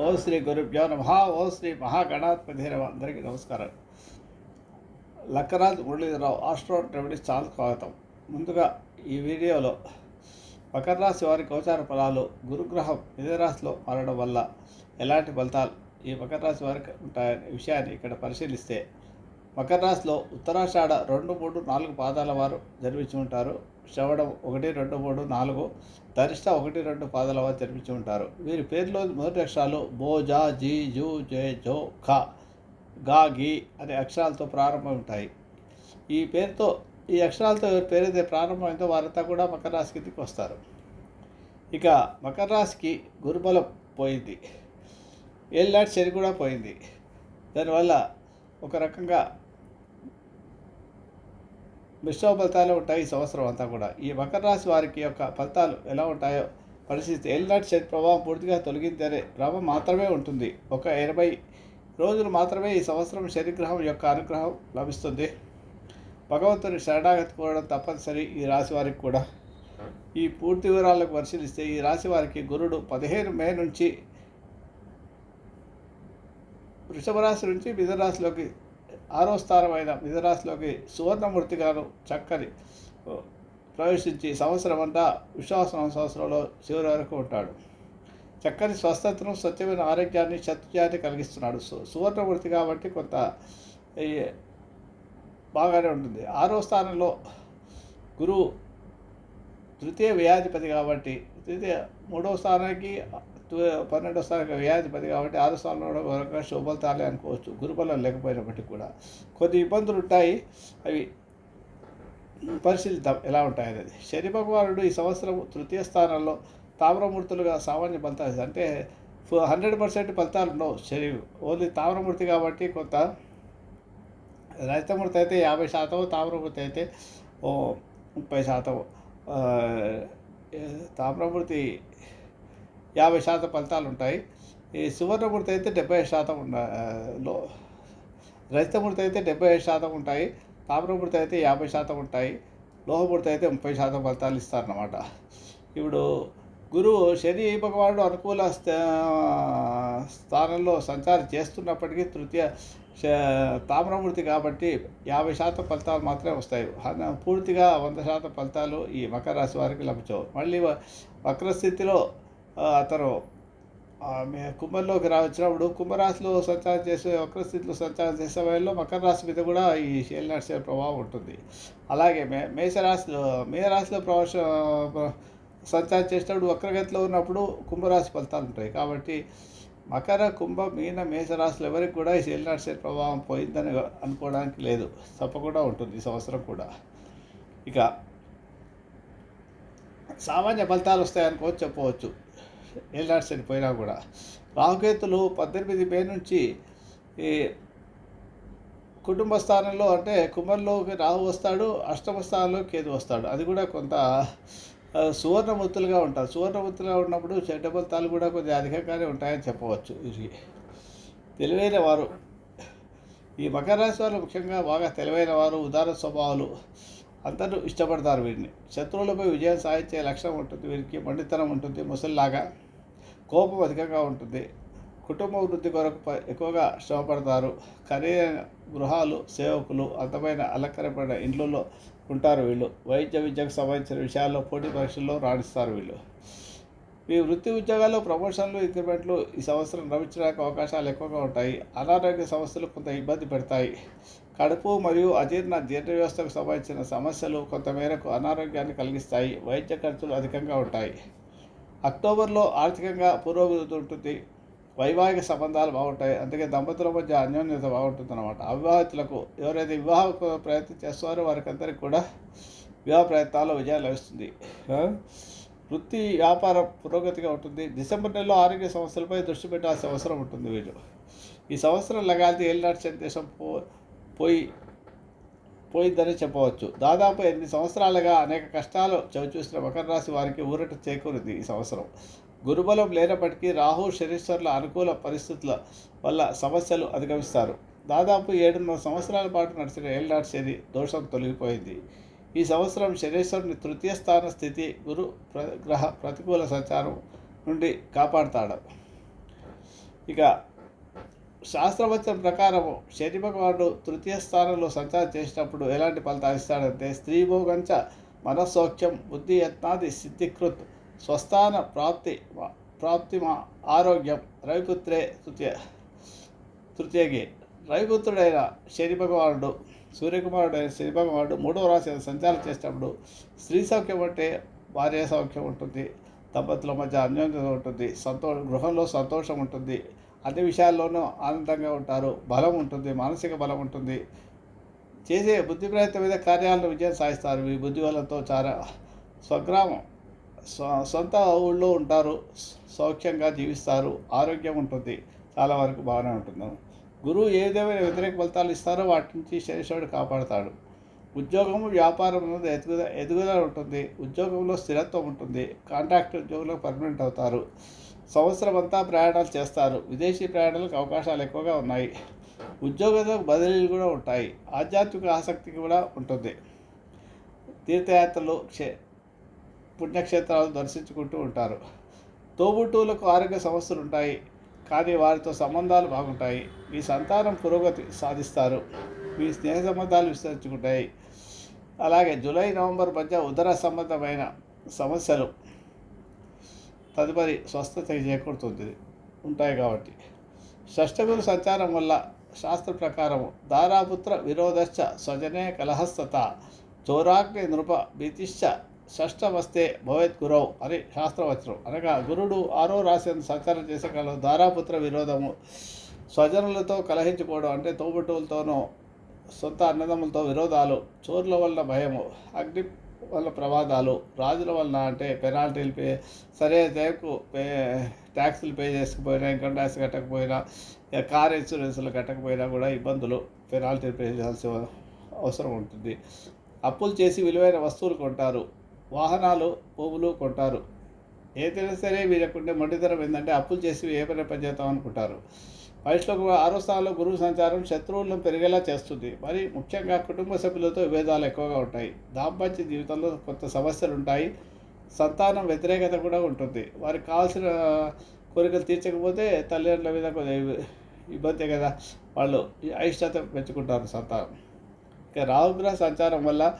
ఓ శ్రీ గురుభ్యో నమ. ఓ శ్రీ మహాగణాధిపతి నమ. అందరికీ నమస్కారం. లక్కరాజ్ మురళీధరరావు ఆస్ట్రో రెమెడీస్ చాలా స్వాగతం. ముందుగా ఈ వీడియోలో మకర రాశి వారి గోచార ఫలాలు గురుగ్రహం మిథునరాశిలో మారడం వల్ల ఎలాంటి ఫలితాలు ఈ మకర రాశి వారికి ఉంటాయనే విషయాన్ని ఇక్కడ పరిశీలిస్తే మకర రాశిలో ఉత్తరాషాఢ రెండు మూడు నాలుగు పాదాల వారు జన్మించి ఉంటారు. శ్రవణం ఒకటి రెండు మూడు నాలుగు ధరిష్ట ఒకటి రెండు పాదాల వారు జన్మించి ఉంటారు. వీరి పేరులో మొదటి అక్షరాలు బో జా జీ జూ జే జో ఖ గా గి అనే అక్షరాలతో ప్రారంభం ఉంటాయి. ఈ పేరుతో ఈ అక్షరాలతో ఎవరి పేరైతే ప్రారంభమైందో వారంతా కూడా మకర రాశి కిందకి వస్తారు. ఇక మకర రాశికి గురుబలం పోయింది. ఏళ్ళనాటి శని కూడా పోయింది. దానివల్ల ఒక రకంగా మిశ్రమ ఫలితాలు ఉంటాయి ఈ సంవత్సరం అంతా కూడా. ఈ మకర రాశి వారికి యొక్క ఫలితాలు ఎలా ఉంటాయో పరిస్థితి ఏళ్ళనాటి శని ప్రభావం పూర్తిగా తొలగిందనే భ్రమ మాత్రమే ఉంటుంది. ఒక ఎనభై రోజులు మాత్రమే ఈ సంవత్సరం శనిగ్రహం యొక్క అనుగ్రహం లభిస్తుంది. భగవంతుని శరణాగతి కోరడం తప్పనిసరి ఈ రాశి వారికి కూడా. ఈ పూర్తి వివరాలకు పరిశీలిస్తే ఈ రాశి వారికి గురుడు పదిహేను మే నుంచి వృషభ రాశి నుంచి మిథునరాశిలోకి ఆరో స్థానమైన మిథునరాశిలోకి సువర్ణమూర్తిగాను చక్కని ప్రవేశించి సంవత్సరం అంతా విశ్వాస సంవత్సరంలో చివరి వరకు ఉంటాడు. చక్కని స్వస్థతను సత్యమైన ఆరోగ్యాన్ని శత్రుజాన్ని కలిగిస్తున్నాడు. సు సువర్ణమూర్తి కాబట్టి కొంత బాగానే ఉంటుంది. ఆరో స్థానంలో గురువు తృతీయ వ్యాధిపతి కాబట్టి తృతీయ మూడో స్థానానికి పన్నెండో స్థానానికి వ్యాధిపతి కాబట్టి ఆరు స్థానంలో ఒక తాలే అనుకోవచ్చు. గురుబలం లేకపోయినప్పటికీ కూడా. కొద్ది ఇబ్బందులు ఉంటాయి. అవి పరిశీలిద్దాం ఎలా ఉంటాయి అనేది. శని భగవానుడు ఈ సంవత్సరం తృతీయ స్థానంలో తామ్రమూర్తులుగా సామాన్య ఫలితాలు అంటే హండ్రెడ్ పర్సెంట్ ఫలితాలు ఉండవు. శని ఓన్లీ తామ్రమూర్తి కాబట్టి కొంత రజితమూర్తి అయితే యాభై శాతం తామ్రమూర్తి అయితే ఓ ముప్పై శాతం తామ్రమూర్తి యాభై శాతం ఫలితాలు ఉంటాయి. ఈ సువర్ణమూర్తి అయితే డెబ్బై శాతం ఉన్న లో రజితమూర్తి అయితే డెబ్బై ఐదు శాతం ఉంటాయి. తామ్రమూర్తి అయితే యాభై శాతం ఉంటాయి. లోహమూర్తి అయితే ముప్పై శాతం ఫలితాలు ఇస్తారన్నమాట. ఇప్పుడు గురువు శని భగవానుడు అనుకూల స్థానంలో సంచారం చేస్తున్నప్పటికీ తృతీయ తామ్రమూర్తి కాబట్టి యాభై శాతం ఫలితాలు మాత్రమే వస్తాయి. పూర్తిగా వంద శాతం ఫలితాలు ఈ మకర రాశి వారికి లభించవు. మళ్ళీ వక్రస్థితిలో అతను కుంభంలోకి రా వచ్చినప్పుడు కుంభరాశిలో సంచారం చేసే వక్రస్థితిలో సంచారం చేసే సమయంలో మకర రాశి మీద కూడా ఈ శైలి నడిచే ప్రభావం ఉంటుంది. అలాగే మే మేషరాశిలో మేరాశిలో ప్రవేశ సంచారం చేసేటప్పుడు వక్రగతిలో ఉన్నప్పుడు కుంభరాశి ఫలితాలు ఉంటాయి. కాబట్టి మకర కుంభ మీన మేషరాశులు ఎవరికి కూడా ఈ శైలి నడిచే ప్రభావం పోయిందని అనుకోవడానికి లేదు. తప్పకుండా ఉంటుంది ఈ సంవత్సరం కూడా. ఇక సామాన్య ఫలితాలు వస్తాయనుకోవచ్చు చెప్పవచ్చు. ఏళ్ళనాటి చనిపోయినా కూడా. రాహుకేతులు పద్దెనిమిది మే నుంచి ఈ కుటుంబ స్థానంలో అంటే కుంభంలోకి రాహు వస్తాడు అష్టమ స్థానంలో కేతు వస్తాడు. అది కూడా కొంత సువర్ణమూర్తులుగా ఉంటారు. సువర్ణమూర్తులుగా ఉన్నప్పుడు చెడ్డ ఫలితాలు కూడా కొంచెం అధికంగానే ఉంటాయని చెప్పవచ్చు. ఇది తెలివైన వారు. ఈ మకర రాశి వారు ముఖ్యంగా బాగా తెలివైన వారు ఉదార స్వభావాలు అందరూ ఇష్టపడతారు వీరిని. శత్రువులపై విజయం సాధించే లక్ష్యం ఉంటుంది వీరికి పండితనం ఉంటుంది ముసలిలాగా. కోపం అధికంగా ఉంటుంది. కుటుంబ వృద్ధి కొరకు ఎక్కువగా శ్రమపడతారు. ఖరీదైన గృహాలు సేవకులు అందమైన అలంకరమైన ఇండ్లలో ఉంటారు వీళ్ళు. వైద్య విద్యకు సంబంధించిన విషయాల్లో పోటీ పరీక్షల్లో రాణిస్తారు వీళ్ళు. ఈ వృత్తి ఉద్యోగాల్లో ప్రమోషన్లు ఇంక్రిమెంట్లు ఈ సంవత్సరం లభించడానికి అవకాశాలు ఎక్కువగా ఉంటాయి. అనారోగ్య సమస్యలు కొంత ఇబ్బంది పెడతాయి. కడుపు మరియు అజీర్ణ జీర్ణ వ్యవస్థకు సంబంధించిన సమస్యలు కొంతమేరకు అనారోగ్యాన్ని కలిగిస్తాయి. వైద్య ఖర్చులు అధికంగా ఉంటాయి. అక్టోబర్లో ఆర్థికంగా పురోగతి ఉంటుంది. వైవాహిక సంబంధాలు బాగుంటాయి. అందుకే దంపతుల మధ్య అన్యోన్యత బాగుంటుంది అనమాట అవివాహితులకు ఎవరైతే వివాహ ప్రయత్నం చేస్తారో వారికి అందరికీ కూడా వివాహ ప్రయత్నాల్లో విజయం లభిస్తుంది. వృత్తి వ్యాపారం పురోగతిగా ఉంటుంది. డిసెంబర్ నెలలో ఆరోగ్య సమస్యలపై దృష్టి పెట్టాల్సిన అవసరం ఉంటుంది వీళ్ళు. ఈ సంవత్సరం లగాల్ది ఏలినాటి దేశం పో పోయి పోయిందని చెప్పవచ్చు. దాదాపు ఎనిమిది సంవత్సరాలుగా అనేక కష్టాలు చవిచూసిన మకర రాశి వారికి ఊరట చేకూరింది ఈ సంవత్సరం. గురుబలం లేనప్పటికీ రాహు శనీశ్వరుల అనుకూల పరిస్థితుల వల్ల సమస్యలు అధిగమిస్తారు. దాదాపు ఏడున్నర సంవత్సరాల పాటు నడిచిన ఏళ్ళనాటి శని దోషం తొలగిపోయింది. ఈ సంవత్సరం శనీశ్వరుని తృతీయ స్థాన స్థితి గురు ప్ర గ్రహ ప్రతికూల సంచారం నుండి కాపాడతాడు. ఇక శాస్త్రవచనం ప్రకారము శని భగవానుడు తృతీయ స్థానంలో సంచారం చేసినప్పుడు ఎలాంటి ఫలితాలు ఇస్తాడంటే స్త్రీ భోగంచ మనస్సౌఖ్యం బుద్ధి యత్నాది సిద్ధికృత్ స్వస్థాన ప్రాప్తి ప్రాప్తి మా ఆరోగ్యం రవిపుత్రే తృతీయ తృతీయగి రవిపుత్రుడైన శని భగవానుడు సూర్యకుమారుడైన శని భగవానుడు మూడవ రాశి సంచారం చేసినప్పుడు స్త్రీ సౌఖ్యం అంటే భార్య సౌఖ్యం ఉంటుంది దంపతుల మధ్య అన్యోన్యత ఉంటుంది సంతో గృహంలో సంతోషం ఉంటుంది అన్ని విషయాల్లోనూ ఆనందంగా ఉంటారు. బలం ఉంటుంది మానసిక బలం ఉంటుంది. చేసే బుద్ధి ప్రయత్నం మీద కార్యాలను విజయం సాధిస్తారు. మీ బుద్ధి బలంతో చాలా స్వగ్రామం సొంత ఊళ్ళో ఉంటారు. సౌఖ్యంగా జీవిస్తారు. ఆరోగ్యం ఉంటుంది. చాలా వరకు బాగానే ఉంటుంది. గురువు ఏ విధమైన వ్యతిరేక ఫలితాలు ఇస్తారో వాటి నుంచి శనిశ్వరుడు కాపాడతాడు. ఉద్యోగము వ్యాపారం అనేది ఎదుగుద ఎదుగుదల ఉంటుంది. ఉద్యోగంలో స్థిరత్వం ఉంటుంది. కాంట్రాక్ట్ ఉద్యోగంలో పర్మనెంట్ అవుతారు. సంవత్సరం అంతా ప్రయాణాలు చేస్తారు. విదేశీ ప్రయాణాలకు అవకాశాలు ఎక్కువగా ఉన్నాయి. ఉద్యోగంలో బదిలీలు కూడా ఉంటాయి. ఆధ్యాత్మిక ఆసక్తి కూడా ఉంటుంది. తీర్థయాత్రలు క్షే పుణ్యక్షేత్రాలు దర్శించుకుంటూ ఉంటారు. తోబుట్టువులకు ఆరోగ్య సమస్యలు ఉంటాయి. కానీ వారితో సంబంధాలు బాగుంటాయి. మీ సంతానం పురోగతి సాధిస్తారు. మీ స్నేహ సంబంధాలు విస్తరించుకుంటాయి. అలాగే జూలై నవంబర్ మధ్య ఉదర సంబంధమైన సమస్యలు తదుపరి స్వస్థత చేకూరుతుంది. ఉంటాయి కాబట్టి. షష్టగురు సంచారం వల్ల శాస్త్ర ప్రకారం దారాపుత్ర విరోధశ్చ స్వజనే కలహస్తత చోరాగ్ని నృప భీతిశ్చ షష్టమస్తే భవేత్ గురౌ అని శాస్త్రవచనం. అనగా గురుడు ఆరో రాశిని సంచారం చేసే కాలం దారాపుత్ర విరోధము స్వజనులతో కలహించుకోవడం అంటే తోబుట్టువులతోనూ సొంత అన్నదమ్ములతో విరోధాలు చోర్ల వల్ల భయము అగ్ని వల్ల ప్రమాదాలు రాజుల వలన అంటే పెనాల్టీలు పే సరే టైంకు పే ట్యాక్సులు పే చేసుకుపోయినా ఇన్కమ్ ట్యాక్స్ కట్టకపోయినా కార్ ఇన్సూరెన్స్లు కట్టకపోయినా కూడా ఇబ్బందులు పెనాల్టీలు పే చేయాల్సిన అవసరం ఉంటుంది. అప్పులు చేసి విలువైన వస్తువులు కొంటారు వాహనాలు భూములు కొంటారు. ఏదైనా సరే వీళ్ళకుండే మొండితనం ఏంటంటే అప్పులు చేసి ఏ పని పని చేద్దాం అనుకుంటారు. వయసులో ఆరో స్థానంలో గురువు సంచారం శత్రువులను పెరిగేలా చేస్తుంది. మరి ముఖ్యంగా కుటుంబ సభ్యులతో విభేదాలు ఎక్కువగా ఉంటాయి. దాంపత్య జీవితంలో కొంత సమస్యలు ఉంటాయి సంతానం వ్యతిరేకత కూడా ఉంటుంది. వారికి కావాల్సిన కోరికలు తీర్చకపోతే తల్లిదండ్రుల మీద కొద్దిగా ఇబ్బంది కదా. వాళ్ళు అయిష్టత పెంచుకుంటారు సంతానం. ఇక రాహుగ్రహ సంచారం వల్ల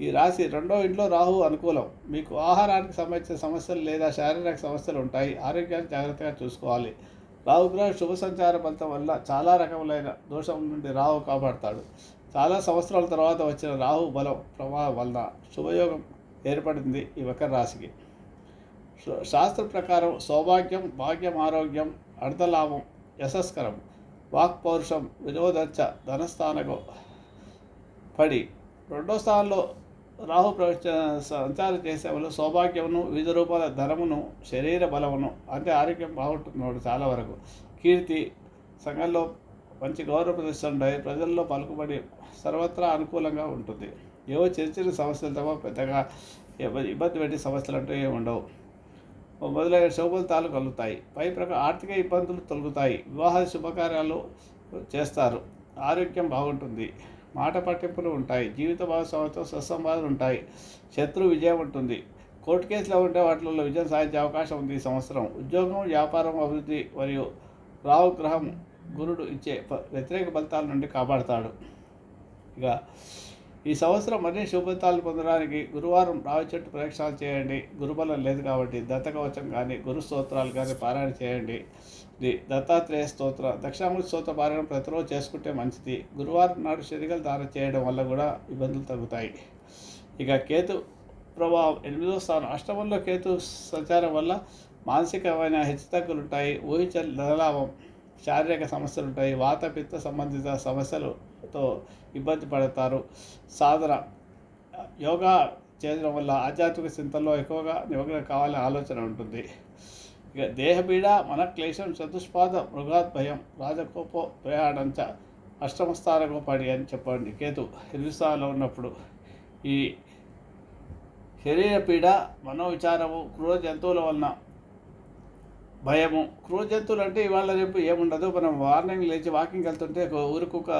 ఈ రాశి రెండో ఇంట్లో రాహు అనుకూలం. మీకు ఆహారానికి సంబంధించిన సమస్యలు లేదా శారీరక సమస్యలు ఉంటాయి. ఆరోగ్యాన్ని జాగ్రత్తగా చూసుకోవాలి. రాహుగ్రహ శుభ సంచార ఫలితం వల్ల చాలా రకములైన దోషం నుండి రాహు కాపాడతాడు. చాలా సంవత్సరాల తర్వాత వచ్చిన రాహు బలం ప్రభావం వలన శుభయోగం ఏర్పడింది ఈ మకర రాశికి. శాస్త్ర ప్రకారం సౌభాగ్యం భాగ్యం ఆరోగ్యం అర్ధలాభం యశస్కరం వాక్ పౌరుషం వినోదచ్చ ధనస్థానకు పడి రెండో స్థానంలో రాహు ప్రవేశ సంచారం చేసే వాళ్ళు సౌభాగ్యమును వివిధ రూపాల ధనమును శరీర బలమును అంటే ఆరోగ్యం బాగుంటుంది వాడు చాలా వరకు. కీర్తి సంఘంలో మంచి గౌరవ ప్రతిష్టలు ఉంటాయి ప్రజల్లో పలుకుబడి సర్వత్రా అనుకూలంగా ఉంటుంది. ఏవో చిన్న చిన్న సమస్యలు తప్ప పెద్దగా ఇబ్బంది పెట్టి సమస్యలు అంటూ ఏమి ఉండవు. మొదలైన శుభఫలితాలు కలుగుతాయి. పై ప్రకారం ఆర్థిక ఇబ్బందులు తొలగుతాయి. వివాహ శుభకార్యాలు చేస్తారు. ఆరోగ్యం బాగుంటుంది. మాట పట్టింపులు ఉంటాయి జీవిత భాగస్వామితో సత్సంబాధలు ఉంటాయి శత్రు విజయం ఉంటుంది. కోర్టు కేసులో ఉంటే వాటిలో విజయం సాధించే అవకాశం ఉంది ఈ సంవత్సరం. ఉద్యోగం వ్యాపారం అభివృద్ధి మరియు రావు గ్రహం గురుడు ఇచ్చే వ్యతిరేక ఫలితాల నుండి కాపాడతాడు. ఇక ఈ సంవత్సరం మరిన్ని శుభఫలితాలు పొందడానికి గురువారం రావి చెట్టు ప్రదక్షిణాలు చేయండి. గురుబలం లేదు కాబట్టి దత్తకవచం కానీ గురు స్తోత్రాలు కానీ పారాయణ చేయండి. దత్తాత్రేయ స్తోత్ర దక్షిణామూర్తి స్తోత్ర పారాయణ ప్రతిరోజు చేసుకుంటే మంచిది. గురువారం నాడు శనిగలు దానం చేయడం వల్ల కూడా ఇబ్బందులు తగ్గుతాయి. ఇక కేతు ప్రభావం ఎనిమిదో స్థానం. అష్టమంలో కేతు సంచారం వల్ల మానసికమైన హెచ్చుతగ్గులు ఉంటాయి. ఊహించని ధనలాభం శారీరక సమస్యలు ఉంటాయి. వాత పిత్త సంబంధిత సమస్యలతో ఇబ్బంది పడతారు. సాధన యోగా చేయడం వల్ల ఆధ్యాత్మిక చింతల్లో ఎక్కువగా నిమగ్నం కావాలనే ఆలోచన ఉంటుంది. ఇక దేహపీడ మనక్లేశం చతుష్పాద మృగాద్భయం రాజకోపో ప్రయాణంచ అష్టమ పడి అని చెప్పండి. కేతు ఎనిమిది ఉన్నప్పుడు ఈ శరీర పీడ మనోవిచారము క్రూర జంతువుల వలన భయము. క్రూర జంతువులు అంటే ఇవాళ రేపు ఏముండదు. మనం మార్నింగ్ లేచి వాకింగ్ వెళ్తుంటే ఊరి ఊరు కుక్క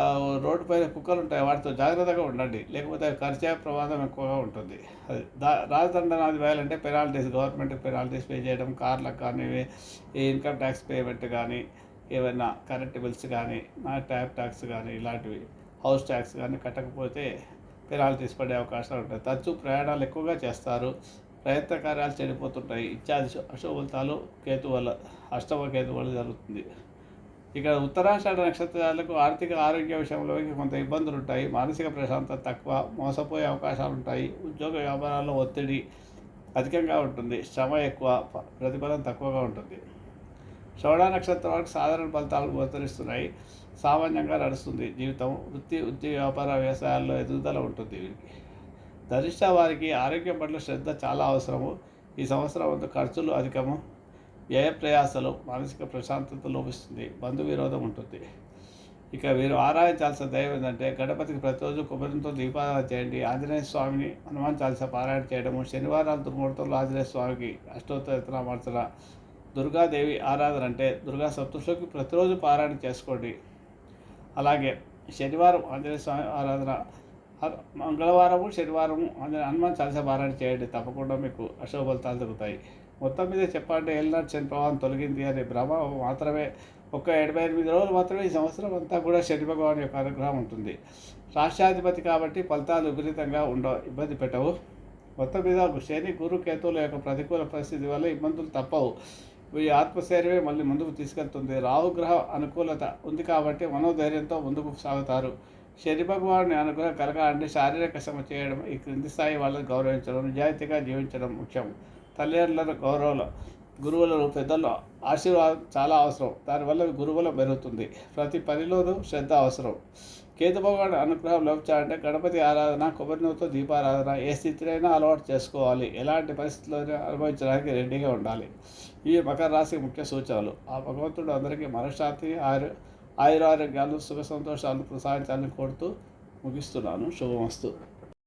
రోడ్డు పైన కుక్కలు ఉంటాయి. వాటితో జాగ్రత్తగా ఉండండి. లేకపోతే అవి ఖర్చే ప్రమాదం ఎక్కువగా ఉంటుంది. అది దా రాజదండనాది వేయాలంటే పెనాల్టీస్ గవర్నమెంట్ పెనాల్టీస్ పే చేయడం కార్లకు కానీ ఈ ఇన్కమ్ ట్యాక్స్ పేమెంట్ కానీ ఏమైనా కరెంట్ బిల్స్ కానీ నా ట్యాప్ ట్యాక్స్ కానీ ఇలాంటివి. హౌస్ ట్యాక్స్ కానీ కట్టకపోతే పెనాల్టీస్ పడే అవకాశాలు ఉంటాయి. తరచూ ప్రయాణాలు ఎక్కువగా చేస్తారు. ప్రయత్న కార్యాలు చెడిపోతుంటాయి. ఇత్యాది శు- కేతు వల్ల అష్టమ కేతు వల్ల జరుగుతుంది. ఇక్కడ ఉత్తరాషాఢ నక్షత్రాలకు ఆర్థిక ఆరోగ్య విషయంలో కొంత ఇబ్బందులు ఉంటాయి మానసిక ప్రశాంతత తక్కువ మోసపోయే అవకాశాలు ఉంటాయి ఉద్యోగ వ్యాపారాల్లో ఒత్తిడి అధికంగా ఉంటుంది. శ్రమ ఎక్కువ ప్రతిఫలం తక్కువగా ఉంటుంది. శ్రవణ నక్షత్రం వరకు సాధారణ ఫలితాలు గోచరిస్తున్నాయి. సామాన్యంగా నడుస్తుంది జీవితం. వృత్తి వృత్తి వ్యాపార వ్యవసాయాల్లో ఎదుగుదల ఉంటుంది వీరికి. ధరిష్ట వారికి ఆరోగ్యం పట్ల శ్రద్ధ చాలా అవసరము. ఈ సంవత్సరం వద్ద ఖర్చులు అధికము. వ్యయ ప్రయాసలు మానసిక ప్రశాంతత లోపిస్తుంది. బంధు విరోధం ఉంటుంది. ఇక వీరు ఆరాధించాల్సిన దైవం ఏంటంటే గణపతికి ప్రతిరోజు కొబ్బరితో దీపారాధన చేయండి. ఆంజనేయ స్వామిని హనుమాన్ పారాయణ చేయడము. శనివారాలు దుర్ముహూర్తంలో ఆంజనేయ స్వామికి అష్టోత్తరమార్చన దుర్గాదేవి ఆరాధన అంటే దుర్గా సప్తశికి ప్రతిరోజు పారాయణ చేసుకోండి. అలాగే శనివారం ఆంజనేయ స్వామి ఆరాధన మంగళవారము శనివారము హనుమాన్ చాలీసా పారాయణ చేయండి. తప్పకుండా మీకు అశుభఫలితాలు దొరుకుతాయి మొత్తం మీద చెప్పాలంటే ఏళ్ళనాటి శని ప్రభావం తొలగింది అనే భ్రమ మాత్రమే. ఒక ఎనభై ఎనిమిది రోజులు మాత్రమే ఈ సంవత్సరం అంతా కూడా శని భగవాన్ యొక్క అనుగ్రహం ఉంటుంది. రాష్ట్రాధిపతి కాబట్టి ఫలితాలు విపరీతంగా ఉండవు ఇబ్బంది పెట్టవు. మొత్తం మీద శని గురు కేతువుల యొక్క ప్రతికూల పరిస్థితి వల్ల ఇబ్బందులు తప్పవు. ఈ ఆత్మశైర్యమే మళ్ళీ ముందుకు తీసుకెళ్తుంది. రాహుగ్రహ అనుకూలత ఉంది కాబట్టి మనోధైర్యంతో ముందుకు సాగుతారు. శని భగవాన్ని అనుగ్రహం కలగాలంటే శారీరక శ్రమ చేయడం ఈ క్రింది స్థాయి వాళ్ళని గౌరవించడం నిజాయితీగా జీవించడం ముఖ్యం. తల్లిదండ్రుల గౌరవం గురువులను పెద్దల ఆశీర్వాదం చాలా అవసరం. దానివల్ల గురువుల పెరుగుతుంది. ప్రతి పనిలోనూ శ్రద్ధ అవసరం. కేతు భగవాన్ అనుగ్రహం లభించాలంటే గణపతి ఆరాధన కొబ్బరి దీపారాధన ఏ స్థితినైనా అలవాటు చేసుకోవాలి. ఎలాంటి పరిస్థితుల్లోనే అనుభవించడానికి రెడీగా ఉండాలి. ఇవి మకర రాశి ముఖ్య సూచనలు. ఆ భగవంతుడు అందరికీ మనశ్శాంతి ఆరు ఆయురారోగ్యాలు సుఖ సంతోషాలు ప్రసాదించాలని కోరుతూ ముగిస్తున్నాను. శుభమస్తు.